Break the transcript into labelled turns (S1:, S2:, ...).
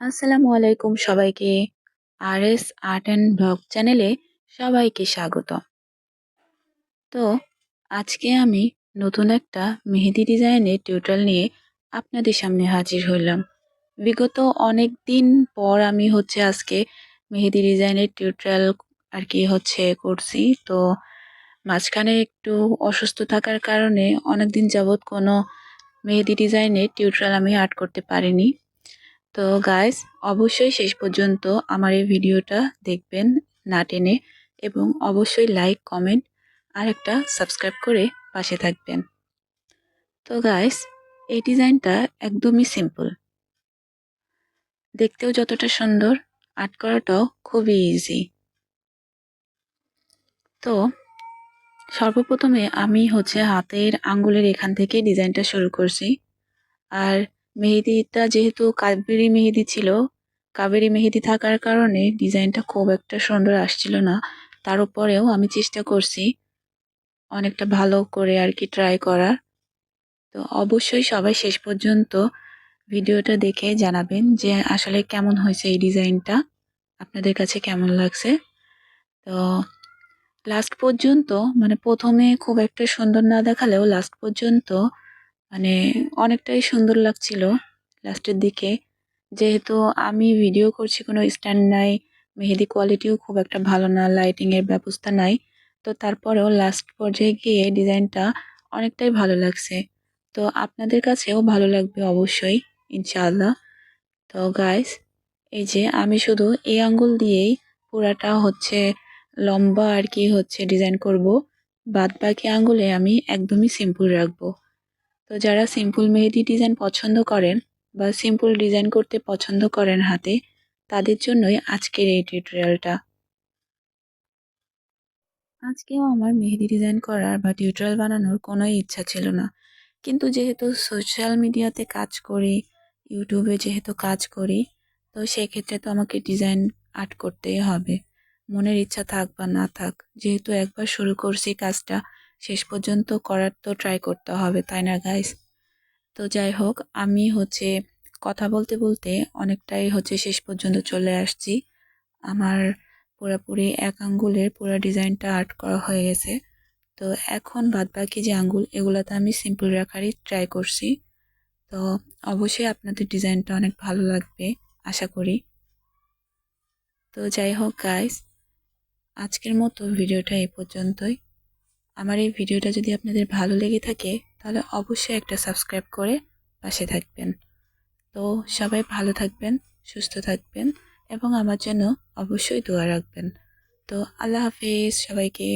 S1: আসসালামু আলাইকুম সবাইকে। R S art and blog চ্যানেলে সবাইকে স্বাগত। তো, আজকে আমি নতুন একটা মেহেদি ডিজাইনের টিউটোরিয়াল নিয়ে আপনাদের সামনে হাজির হলাম বিগত অনেক দিন পর আমি হচ্ছে আজকে মেহেদি ডিজাইনের টিউটোরিয়াল আর কি হচ্ছে করছি। তো, মাঝখানে একটু অসুস্থ থাকার কারণে অনেক দিন যাবৎ কোনো মেহেদি ডিজাইনের টিউটোরিয়াল আমি আর্ট করতে পারিনি। তো গাইস অবশ্যই শেষ পর্যন্ত আমার এই ভিডিওটা দেখবেন না টেনে এবং অবশ্যই লাইক কমেন্ট আর একটা সাবস্ক্রাইব করে পাশে থাকবেন। তো গাইস এই ডিজাইনটা একদমই সিম্পল দেখতেও যতটা সুন্দর, আর্ট করাটাও খুবই ইজি তো সর্বপ্রথমে আমি হচ্ছে হাতের আঙ্গুলের এখান থেকে ডিজাইনটা শুরু করছি। আর মেহেদিটা যেহেতু কাবেরি মেহেদি ছিল কাবেরি মেহেদি থাকার কারণে ডিজাইনটা খুব একটা সুন্দর আসছিল না। তার উপরেও আমি চেষ্টা করছি অনেকটা ভালো করে আর কি ট্রাই করার। তো অবশ্যই সবাই শেষ পর্যন্ত ভিডিওটা দেখে জানাবেন যে আসলে কেমন হয়েছে এই ডিজাইনটা, আপনাদের কাছে কেমন লাগছে। তো লাস্ট পর্যন্ত মানে প্রথমে খুব একটা সুন্দর না দেখালেও লাস্ট পর্যন্ত মানে অনেকটাই সুন্দর লাগছিল লাস্টের দিকে। যেহেতু আমি ভিডিও করছি কোনো স্ট্যান্ড নাই, মেহেদি কোয়ালিটিও খুব একটা ভালো না লাইটিংয়ের ব্যবস্থা নাই, তো তারপরেও লাস্ট পর্যায়ে গিয়ে ডিজাইনটা অনেকটাই ভালো লাগছে। তো আপনাদের কাছেও ভালো লাগবে অবশ্যই, ইনশাআল্লাহ। তো গাইস এই যে আমি শুধু এই আঙ্গুল দিয়েই পুরাটা হচ্ছে লম্বা আর কি হচ্ছে ডিজাইন করব বাদ বাকি আঙ্গুলে আমি একদমই সিম্পল রাখব। তো যারা সিম্পল মেহেদি ডিজাইন পছন্দ করেন বা সিম্পল ডিজাইন করতে পছন্দ করেন হাতে, তাদের জন্যই আজকের এই টিউটোরিয়ালটা আজকেও আমার মেহেদি ডিজাইন করার বা টিউটোরিয়াল বানানোর কোনো ইচ্ছা ছিল না। কিন্তু যেহেতু সোশ্যাল মিডিয়াতে কাজ করি ইউটিউবে যেহেতু কাজ করি, তো সেক্ষেত্রে তো আমাকে ডিজাইন আর্ট করতেই হবে। মনের ইচ্ছা থাক বা না থাক, যেহেতু একবার শুরু করছি কাজটা শেষ পর্যন্ত করার তো ট্রাই করতে হবে, তাই না গাইস তো যাই হোক, আমি হচ্ছে কথা বলতে বলতে অনেকটাই হচ্ছে শেষ পর্যন্ত চলে আসছি। আমার পুরোপুরি এক আঙ্গুলের পুরো ডিজাইনটা আর্ট করা হয়ে গেছে। তো এখন বাদ বাকি যে আঙ্গুল, এগুলোতে আমি সিম্পল রাখারই ট্রাই করছি। তো অবশ্যই আপনাদের ডিজাইনটা অনেক ভালো লাগবে, আশা করি। তো যাই হোক গাইস আজকের মতো ভিডিওটা এই পর্যন্তই। আমার এই ভিডিওটা যদি আপনাদের ভালো লেগে থাকে, তাহলে অবশ্যই একটা সাবস্ক্রাইব করে পাশে থাকবেন। তো সবাই ভালো থাকবেন, সুস্থ থাকবেন এবং আমার জন্য অবশ্যই দোয়া রাখবেন। তো আল্লাহ হাফিজ, সবাইকে